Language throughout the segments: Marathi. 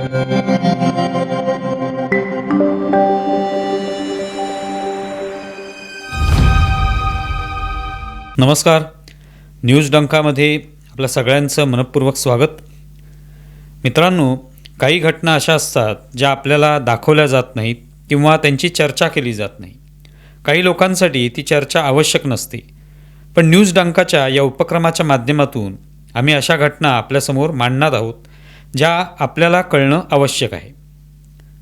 नमस्कार. न्यूज डंकामध्ये आपल्या सगळ्यांचं मनपूर्वक स्वागत. मित्रांनो काही घटना अशा असतात ज्या आपल्याला दाखवल्या जात नाहीत किंवा त्यांची चर्चा केली जात नाही. काही लोकांसाठी ती चर्चा आवश्यक नसते. पण न्यूज डंकाच्या या उपक्रमाच्या माध्यमातून आम्ही अशा घटना आपल्यासमोर मांडणार आहोत. ज्या आपल्याला कळणं आवश्यक आहे.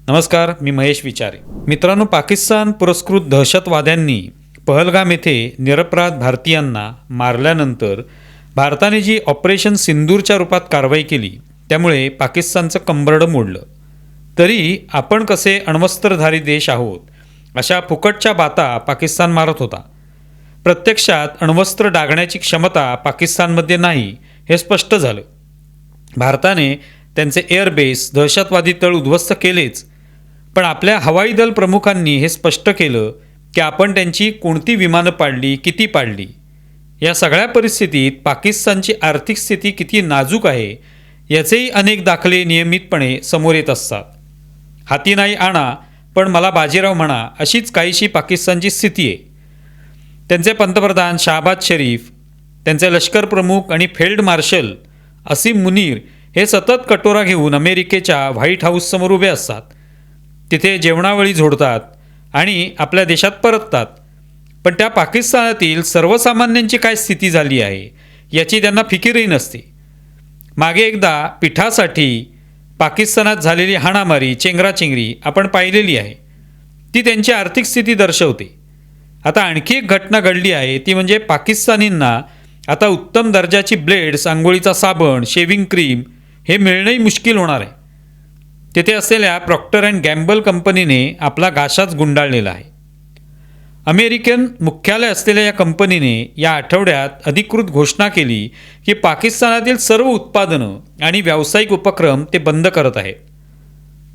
नमस्कार मी महेश विचारे. मित्रांनो पाकिस्तान पुरस्कृत दहशतवाद्यांनी पहलगाम येथे निरपराध भारतीयांना मारल्यानंतर भारताने जी ऑपरेशन सिंदूरच्या रूपात कारवाई केली त्यामुळे पाकिस्तानचं कंबरडं मोडलं. तरी आपण कसे अण्वस्त्रधारी देश आहोत अशा फुकटच्या बाता पाकिस्तान मारत होता. प्रत्यक्षात अण्वस्त्र डागण्याची क्षमता पाकिस्तानमध्ये नाही हे स्पष्ट झालं. भारताने त्यांचे एअरबेस दहशतवादी तळ उद्ध्वस्त केलेच. पण आपल्या हवाई दल प्रमुखांनी हे स्पष्ट केलं की आपण त्यांची कोणती विमानं पाडली किती पाडली? या सगळ्या परिस्थितीत पाकिस्तानची आर्थिक स्थिती किती नाजूक आहे याचेही अनेक दाखले नियमितपणे समोर येत असतात. हाती नाही आणा पण मला बाजीराव म्हणा अशीच काहीशी पाकिस्तानची स्थिती आहे. त्यांचे पंतप्रधान शाहबाज शरीफ त्यांचे लष्कर प्रमुख आणि फील्ड मार्शल असीम मुनीर हे सतत कटोरा घेऊन अमेरिकेच्या व्हाईट हाऊससमोर उभे असतात. तिथे जेवणावळी झोडतात आणि आपल्या देशात परततात. पण त्या पाकिस्तानातील सर्वसामान्यांची काय स्थिती झाली आहे याची त्यांना फिकीरही नसते. मागे एकदा पिठासाठी पाकिस्तानात झालेली हाणामारी चेंगराचेंगरी आपण पाहिलेली आहे. ती त्यांची आर्थिक स्थिती दर्शवते. आता आणखी एक घटना घडली आहे ती म्हणजे पाकिस्तानींना आता उत्तम दर्जाची ब्लेड्स आंघोळीचा साबण शेविंग क्रीम हे मिळणंही मुश्किल होणार आहे. तेथे असलेल्या प्रॉक्टर अँड गॅम्बल कंपनीने आपला घाशाच गुंडाळलेला आहे. अमेरिकन मुख्यालय असलेल्या या कंपनीने या आठवड्यात अधिकृत घोषणा केली की पाकिस्तानातील सर्व उत्पादनं आणि व्यावसायिक उपक्रम ते बंद करत आहेत.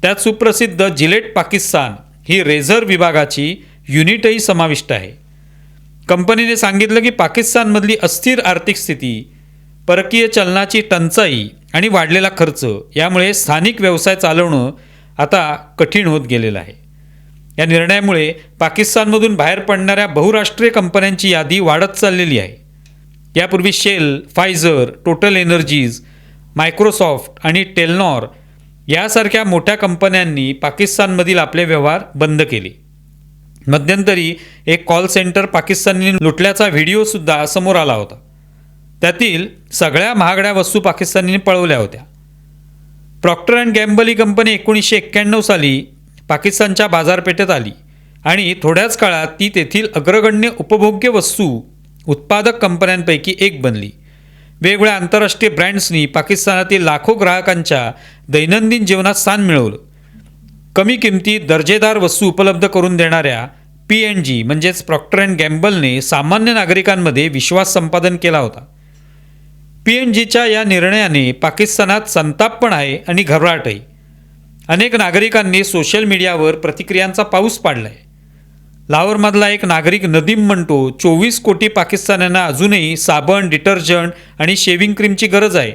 त्यात सुप्रसिद्ध जिलेट पाकिस्तान ही रेझर विभागाची युनिटही समाविष्ट आहे. कंपनीने सांगितलं की पाकिस्तानमधली अस्थिर आर्थिक स्थिती परकीय चलनाची टंचाई आणि वाढलेला खर्च यामुळे स्थानिक व्यवसाय चालवणं आता कठीण होत गेलेलं आहे. या निर्णयामुळे पाकिस्तानमधून बाहेर पडणाऱ्या बहुराष्ट्रीय कंपन्यांची यादी वाढत चाललेली आहे. यापूर्वी Shell Pfizer Total energies Microsoft आणि टेलनॉर यासारख्या मोठ्या कंपन्यांनी पाकिस्तानमधील आपले व्यवहार बंद केले. मध्यंतरी एक कॉल सेंटर पाकिस्तानी लुटल्याचा व्हिडिओसुद्धा समोर आला होता. त्यातील सगळ्या महागड्या वस्तू पाकिस्तानीने पळवल्या होत्या. प्रॉक्टर अँड गॅम्बल ही कंपनी एकोणीसशे एक्क्याण्णव साली पाकिस्तानच्या बाजारपेठेत आली आणि थोड्याच काळात ती तेथील अग्रगण्य उपभोग्य वस्तू उत्पादक कंपन्यांपैकी एक बनली. वेगवेगळ्या आंतरराष्ट्रीय ब्रँड्सनी पाकिस्तानातील लाखो ग्राहकांच्या दैनंदिन जीवनात स्थान मिळवलं. कमी किमतीत दर्जेदार वस्तू उपलब्ध करून देणाऱ्या पी एन जी म्हणजेच प्रॉक्टर अँड गॅम्बलने सामान्य नागरिकांमध्ये विश्वास संपादन केला होता. पी एन जीच्या या निर्णयाने पाकिस्तानात संताप पण आहे आणि घबराटही. अनेक नागरिकांनी सोशल मीडियावर प्रतिक्रियांचा पाऊस पाडला आहे लाहोरमधला एक नागरिक नदीम म्हणतो चोवीस कोटी पाकिस्तान्यांना अजूनही साबण डिटर्जंट आणि शेव्हिंग क्रीमची गरज आहे.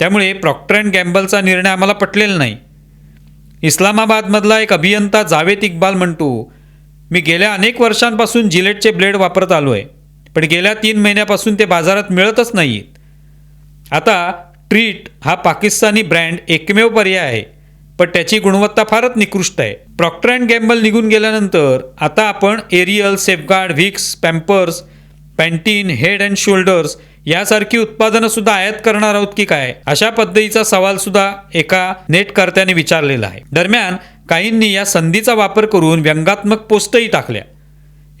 त्यामुळे प्रॉक्टर अँड गॅम्बलचा निर्णय आम्हाला पटलेला नाही. इस्लामाबादमधला एक अभियंता जावेद इक्बाल म्हणतो मी गेल्या अनेक वर्षांपासून जिलेटचे ब्लेड वापरत आलो आहे पण गेल्या तीन महिन्यापासून ते बाजारात मिळतच नाही आहेत आता ट्रीट हा पाकिस्तानी ब्रँड एकमेव पर्याय आहे पण त्याची गुणवत्ता फारच निकृष्ट आहे. प्रॉक्टर अँड गॅम्बल निघून गेल्यानंतर आता आपण Ariel Safeguard Vicks Pampers Pantene Head and Shoulders यासारखी उत्पादनं सुद्धा आयात करणार आहोत की काय अशा पद्धतीचा सवाल सुद्धा एका नेटकर्त्याने विचारलेला आहे. दरम्यान काहींनी या संधीचा वापर करून व्यंगात्मक पोस्टही टाकल्या.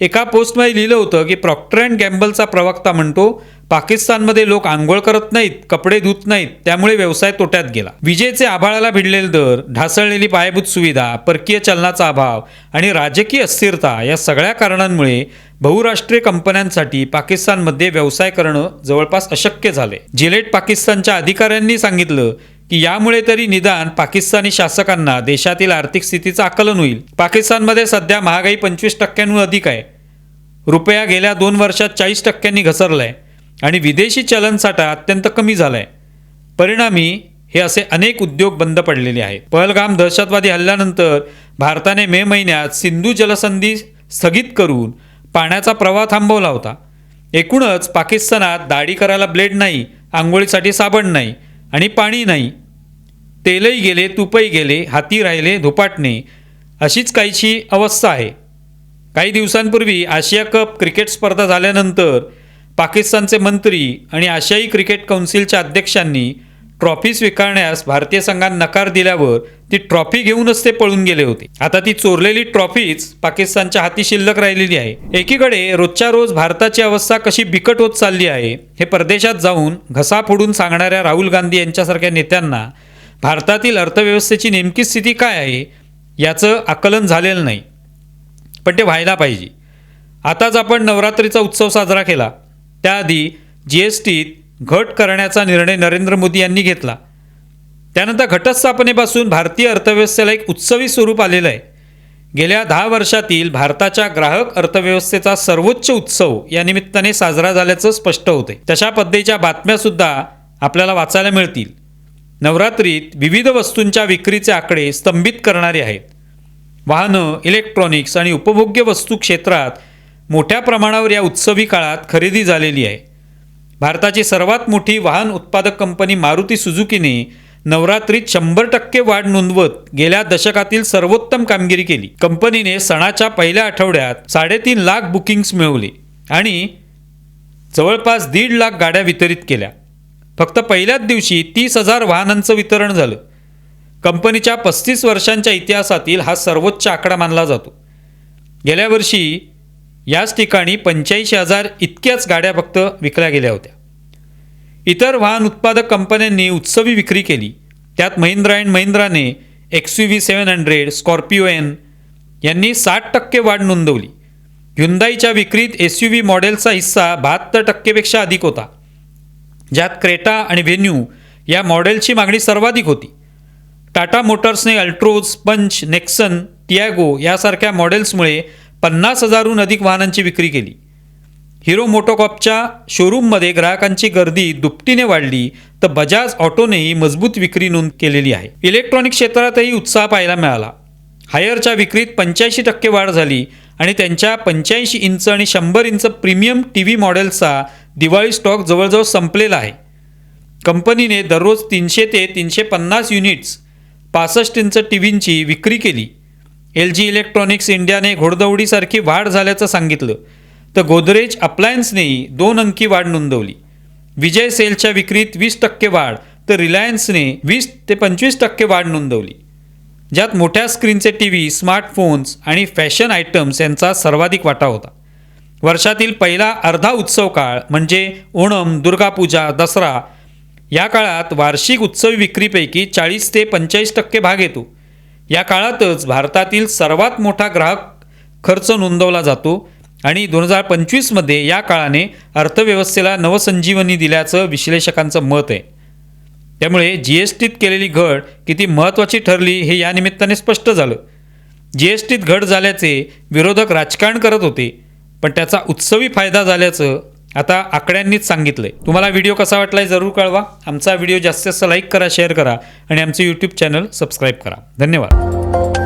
एका पोस्टमध्ये लिहिलं होतं की प्रॉक्टर अँड गॅम्बलचा प्रवक्ता म्हणतो पाकिस्तानमध्ये लोक आंघोळ करत नाहीत कपडे धुत नाहीत त्यामुळे व्यवसाय तोट्यात गेला. विजेचे आभाळाला भिडलेले दर ढासळलेली पायाभूत सुविधा परकीय चलनाचा अभाव आणि राजकीय अस्थिरता या सगळ्या कारणांमुळे बहुराष्ट्रीय कंपन्यांसाठी पाकिस्तानमध्ये व्यवसाय करणं जवळपास अशक्य झाले जिलेट पाकिस्तानच्या अधिकाऱ्यांनी सांगितलं की यामुळे तरी निदान पाकिस्तानी शासकांना देशातील आर्थिक स्थितीचं आकलन होईल. पाकिस्तानमध्ये सध्या महागाई पंचवीस टक्क्यांहून अधिक आहे. रुपया गेल्या दोन वर्षात चाळीस टक्क्यांनी घसरला आहे आणि विदेशी चलनसाठा अत्यंत कमी झाला आहे परिणामी हे असे अनेक उद्योग बंद पडलेले आहेत. पहलगाम दहशतवादी हल्ल्यानंतर भारताने मे महिन्यात सिंधू जलसंधी स्थगित करून पाण्याचा प्रवाह थांबवला होता. एकूणच पाकिस्तानात दाढी करायला ब्लेड नाही आंघोळीसाठी साबण नाही आणि पाणी नाही. तेलही गेले तुपही गेले हाती राहिले धुपाटणे अशीच काहीशी अवस्था आहे. काही दिवसांपूर्वी आशिया कप क्रिकेट स्पर्धा झाल्यानंतर पाकिस्तानचे मंत्री आणि आशियाई क्रिकेट कौन्सिलच्या अध्यक्षांनी ट्रॉफी स्वीकारण्यास भारतीय संघात नकार दिल्यावर ती ट्रॉफी घेऊनच ते पळून गेले होते. आता ती चोरलेली ट्रॉफीच पाकिस्तानच्या हाती शिल्लक राहिलेली आहे. एकीकडे रोजच्या रोज भारताची अवस्था कशी बिकट होत चालली आहे हे परदेशात जाऊन घसा फोडून सांगणाऱ्या राहुल गांधी यांच्यासारख्या नेत्यांना भारतातील अर्थव्यवस्थेची नेमकी स्थिती काय आहे याचं आकलन झालेलं नाही. पण ते व्हायला पाहिजे. आताच आपण नवरात्रीचा उत्सव साजरा केला. त्याआधी जी एस टीत घट करण्याचा निर्णय नरेंद्र मोदी यांनी घेतला. त्यानंतर घटस्थापनेपासून भारतीय अर्थव्यवस्थेला एक उत्सवी स्वरूप आलेलं आहे. गेल्या दहा वर्षातील भारताच्या ग्राहक अर्थव्यवस्थेचा सर्वोच्च उत्सव या निमित्ताने साजरा झाल्याचं स्पष्ट होते तशा पद्धतीच्या बातम्यासुद्धा आपल्याला वाचायला मिळतील. नवरात्रीत विविध वस्तूंच्या विक्रीचे आकडे स्तंभित करणारे आहेत. वाहनं इलेक्ट्रॉनिक्स आणि उपभोग्य वस्तू क्षेत्रात मोठ्या प्रमाणावर या उत्सवी काळात खरेदी झालेली आहे. भारताची सर्वात मोठी वाहन उत्पादक कंपनी मारुती सुझुकीने नवरात्रीत शंभर टक्के वाढ नोंदवत गेल्या दशकातील सर्वोत्तम कामगिरी केली. कंपनीने सणाच्या पहिल्या आठवड्यात साडेतीन लाख बुकिंग्स मिळवले आणि जवळपास दीड लाख गाड्या वितरित केल्या. फक्त पहिल्याच दिवशी तीस हजार वाहनांचं वितरण झालं. कंपनीच्या पस्तीस वर्षांच्या इतिहासातील हा सर्वोच्च आकडा मानला जातो. गेल्या वर्षी याच ठिकाणी पंच्याऐंशी हजार इतक्याच गाड्या फक्त विकल्या गेल्या होत्या. इतर वाहन उत्पादक कंपन्यांनी उत्सवी विक्री केली. त्यात Mahindra and महिंद्राने X U V seven hundred Scorpio N यांनी साठ टक्के वाढ नोंदवली. ह्युंदाईच्या विक्रीत एस यू व्ही मॉडेलचा हिस्सा बहात्तर टक्केपेक्षा अधिक होता. ज्यात क्रेटा आणि व्हेन्यू या मॉडेलची मागणी सर्वाधिक होती. टाटा मोटर्सने अल्ट्रोज पंच नेक्सन टियागो यासारख्या मॉडेल्समुळे पन्नास हजारहून अधिक वाहनांची विक्री केली. हिरो मोटोकॉपच्या शोरूममध्ये ग्राहकांची गर्दी दुपटीने वाढली तर बजाज ऑटोनेही मजबूत विक्री नोंद केलेली आहे. इलेक्ट्रॉनिक क्षेत्रातही उत्साह पाहायला मिळाला. हायरच्या विक्रीत पंच्याऐंशी टक्के वाढ झाली आणि त्यांच्या पंच्याऐंशी इंच आणि शंभर इंच प्रीमियम टी व्ही मॉडेलचा दिवाळी स्टॉक जवळजवळ संपलेला आहे. कंपनीने दररोज तीनशे ते तीनशे पन्नास युनिट्स पासष्ट इंच टी व्हींची विक्री केली. एल जी इलेक्ट्रॉनिक्स इंडियाने घोडदौडीसारखी वाढ झाल्याचं सांगितलं. तर गोदरेज अप्लायन्सनेही दोन अंकी वाढ नोंदवली. विजय सेलच्या विक्रीत वीस टक्के वाढ तर रिलायन्सने वीस ते पंचवीस टक्के वाढ नोंदवली. ज्यात मोठ्या स्क्रीनचे टी व्ही स्मार्टफोन्स आणि फॅशन आयटम्स यांचा सर्वाधिक वाटा होता. वर्षातील पहिला अर्धा उत्सव काळ म्हणजे ओणम दुर्गापूजा दसरा या काळात वार्षिक उत्सवी विक्रीपैकी चाळीस ते पंचेचाळीस टक्के भाग येतो. या काळातच भारतातील सर्वात मोठा ग्राहक खर्च नोंदवला जातो आणि दोन हजार पंचवीसमध्ये या काळाने अर्थव्यवस्थेला नवसंजीवनी दिल्याचं विश्लेषकांचं मत आहे. त्यामुळे जी एस टीत केलेली घट किती महत्त्वाची ठरली हे या निमित्ताने स्पष्ट झालं. जी एस टीत घट झाल्याचे विरोधक राजकारण करत होते पण त्याचा उत्सवी फायदा झाल्याचं आता आकड्यांनीच सांगितलं आहे तुम्हाला व्हिडिओ कसा वाटला आहे जरूर कळवा. आमचा व्हिडिओ जास्तीत जास्त लाईक करा शेअर करा आणि आमचे यूट्यूब चॅनल सबस्क्राईब करा. धन्यवाद.